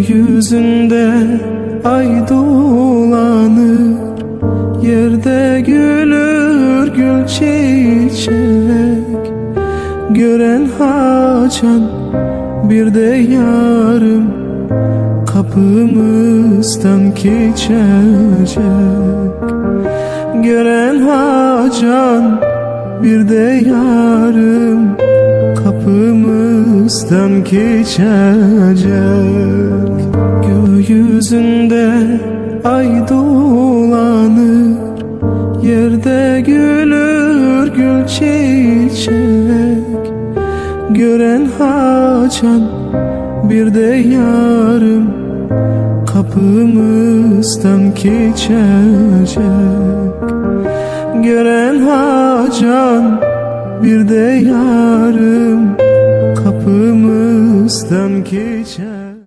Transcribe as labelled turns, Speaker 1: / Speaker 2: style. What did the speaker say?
Speaker 1: Gökyüzünde ay dolanır. Yerde gülür gül çiçek. Gören haçan bir de yarım Kapımızdan geçecek. Gören hacan bir de yarım Kapımızdan geçecek Gökyüzünde ay dolanır Yerde gülür gül çiçek. Gören haçan bir de yarım Kapımızdan geçecek. Gören hacan bir de yarım Kapımızdan geçecek